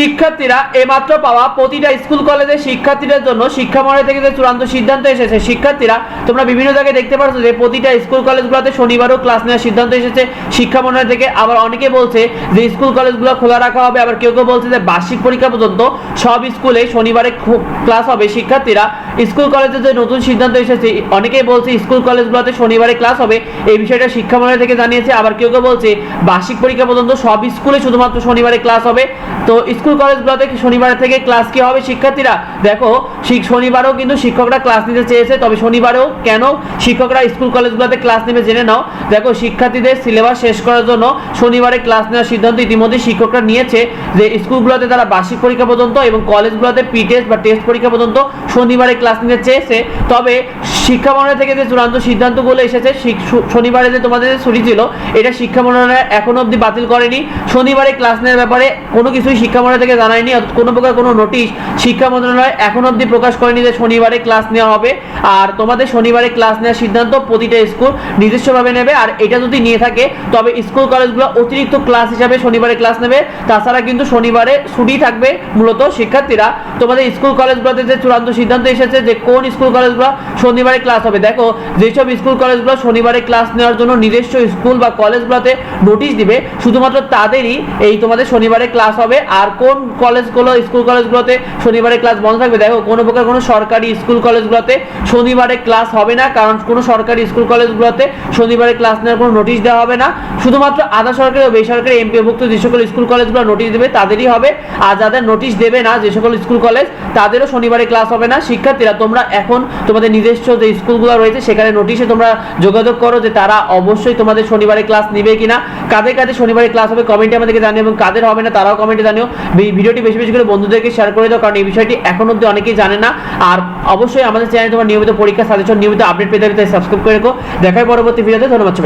শিক্ষার্থীরা এমাত্র পাওয়া প্রতিটা স্কুল কলেজের শিক্ষার্থীদের জন্য শিক্ষা মন্ডল থেকে যে চূড়ান্ত সিদ্ধান্ত এসেছে, শিক্ষার্থীরা তোমরা বিভিন্ন জায়গায় দেখতে পাচ্ছ যে প্রতিটা স্কুল, কলেজগুলোতে শনিবারও ক্লাস নেওয়ার সিদ্ধান্ত এসেছে। শিক্ষা মন্ডল থেকে আবার অনেকে বলছে যে স্কুল, কলেজগুলো খোলা রাখা হবে। আবার কেউ কেউ বলছে যে বার্ষিক পরীক্ষা পর্যন্ত সব স্কুলে শনিবারে ক্লাস হবে। শিক্ষার্থীরা স্কুল কলেজে যে নতুন সিদ্ধান্ত এসেছে, অনেকেই বলছে স্কুল কলেজগুলোতে শনিবারে ক্লাস হবে। এই বিষয়টা শিক্ষা মন্ত্রণালয় থেকে জানিয়েছে, আবার কেউ কেউ বলছে বার্ষিক পরীক্ষা পর্যন্ত সব স্কুলে শুধুমাত্র শনিবারে ক্লাস হবে। তো স্কুল কলেজগুলোতে শনিবার থেকে ক্লাস কি হবে? শিক্ষার্থীরা, দেখো শনিবারও কিন্তু শিক্ষকরা ক্লাস নিতে চেয়েছে, তবে শনিবারেও কেন? শিক্ষকরা স্কুল কলেজগুলোতে ক্লাস নেবে জেনে নাও। দেখো, শিক্ষার্থীদের সিলেবাস শেষ করার জন্য শনিবারে ক্লাস নেওয়ার সিদ্ধান্ত ইতিমধ্যে শিক্ষকরা নিয়েছে যে স্কুলগুলোতে তারা বার্ষিক পরীক্ষা পর্যন্ত এবং কলেজগুলোতে পি টেস্ট বা টেস্ট পরীক্ষা পর্যন্ত শনিবারে ক্লাস নিতে চেয়েছে। তবে শিক্ষা মন্ডল থেকে যে চূড়ান্ত সিদ্ধান্তগুলো এসেছে শনিবারে যে তোমাদের ছুটি ছিল, এটা শিক্ষা মন্ত্রণালয় এখনও অবধি বাতিল করেনি। শনিবারে ক্লাস নেওয়ার ব্যাপারে কোনো কিছুই শিক্ষা মন্ডল থেকে জানায়নি কোনো প্রকার কোনো নোটিশ শিক্ষা মন্ত্রণালয় এখন অবধি প্রকাশ করেনি যে শনিবারে ক্লাস নেওয়া হবে। আর তোমাদের শনিবারে ক্লাস নেওয়ার সিদ্ধান্ত প্রতিটা স্কুল নিজস্বভাবে নেবে। আর এটা যদি নিয়ে থাকে, তবে স্কুল কলেজগুলো অতিরিক্ত ক্লাস হিসাবে শনিবারে ক্লাস নেবে। তাছাড়া কিন্তু শনিবারে ছুটি থাকবে মূলত শিক্ষার্থীরা। তোমাদের স্কুল কলেজগুলোতে যে চূড়ান্ত সিদ্ধান্ত এসেছে যে কোন স্কুল কলেজগুলো শনিবারে ক্লাস হবে, দেখো, যেসব স্কুল কলেজগুলো শনিবারে ক্লাস নেওয়ার জন্য নিজস্ব স্কুল বা কলেজগুলোতে নোটিশ দিবে, শুধুমাত্র তাদেরই এই তোমাদের শনিবারে ক্লাস হবে। আর কোন কলেজগুলো স্কুল কলেজগুলোতে শনিবারে ক্লাস বন্ধ থাকবে, দেখো, কোনো প্রকার কোনো সরকারি স্কুল কলেজগুলোতে শনিবারে ক্লাস হবে না, কারণ কোনো সরকারি স্কুল কলেজগুলোতে শনিবারে ক্লাস নেওয়ার কোনো নোটিশ দেওয়া হবে না। শুধুমাত্র আধা সরকারি ও বেসরকারি এমপিভুক্ত যে সকল স্কুল কলেজগুলো নোটিশ দেবে তাদেরই হবে, আর যাদের নোটিশ দেবে না যে সকল স্কুল কলেজ, তাদেরও শনিবারে ক্লাস হবে না। শিক্ষার্থীরা, তোমরা এখন তোমাদের নিজস্ব যে স্কুলগুলো রয়েছে, সেখানে নোটিশে তোমরা যোগাযোগ করো যে তারা অবশ্যই তোমাদের শনিবারে ক্লাস নেবে কিনা। কাদের কাদের শনিবারে ক্লাস হবে, কমেন্টে আমাদেরকে জানিও এবং কাদের হবে না, তারাও কমেন্টে জানিও। ভিডিওটি বেশি বেশি করে বন্ধুদেরকে শেয়ার করে দাও, কারণ এই বিষয়টি এখন অব্দি অনেকেই জানে না আর অবশ্যই আমাদের চ্যানেলে তোমার নিয়মিত পরীক্ষা, সাজেশন, নিয়মিত আপডেট পেতে পেতে সাবস্ক্রাইব করে রেখো দেখার পরবর্তী ভিডিওতে, ধন্যবাদ।